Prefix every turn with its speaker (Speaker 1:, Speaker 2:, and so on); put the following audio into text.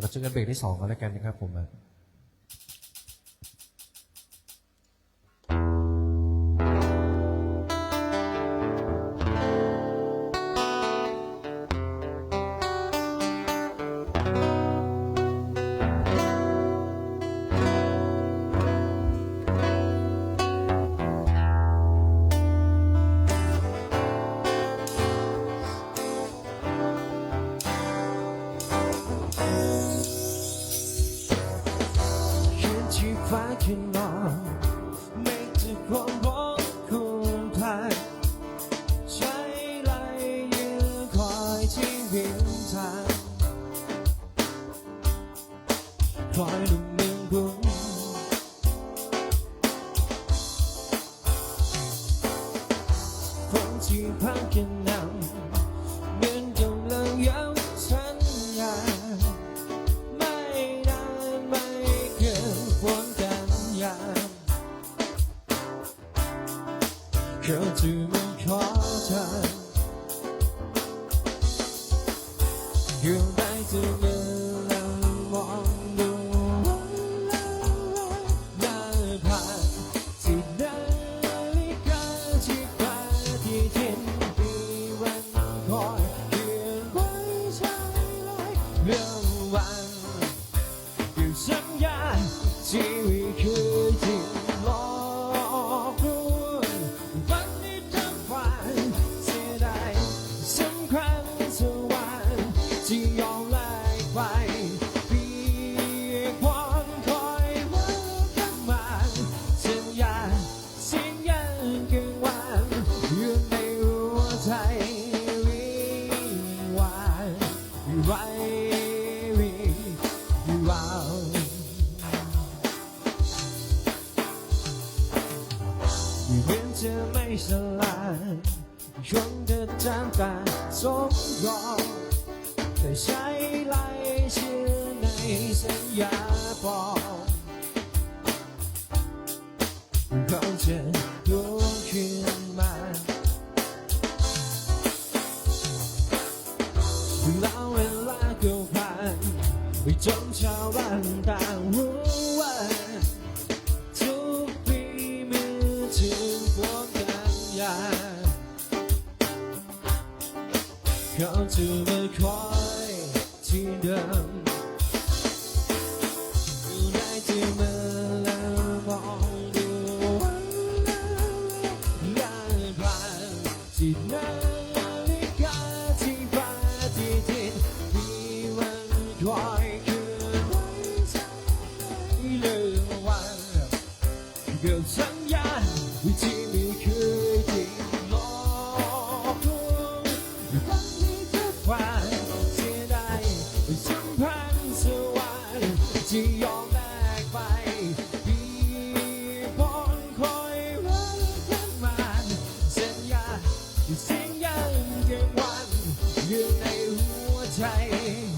Speaker 1: เราเจอกันเบรกที่สองกันแล้วกันนะครับผม
Speaker 2: ที่ฟ้าคืนนอนไม่จะความร้อนคุณพลายใช้ไหลยืนคอยที่วินทางคอยหนุ่มเมืองก เขาจะมาขอเธออยู่ได้จะเดิน ไปเพียงวันคอยวันกันมาสัญญาสิ่งยังกังวานอยู่ในหัวใจวิวานไว้วิวานเหมือนจะไม่สลายชนเดินตามตาสมรอง ใช้ลายชื่อในสัญญาบอกเขาจะลุกขึ้นมาแล้วเวลาก็ผ่านไปจนชาวบ้านต่างรู้ว่าทุกปีมือถึงฝนกันยาเขาจะมาคอย ที่เดิมอยู่ได้ที่มาแล้วมองดูวันนั้นผ่านที่นาฬิกาที่ปฏิทินมีวันคอยคืนไว้ใจเรื่องวันเกิดสัญญ time.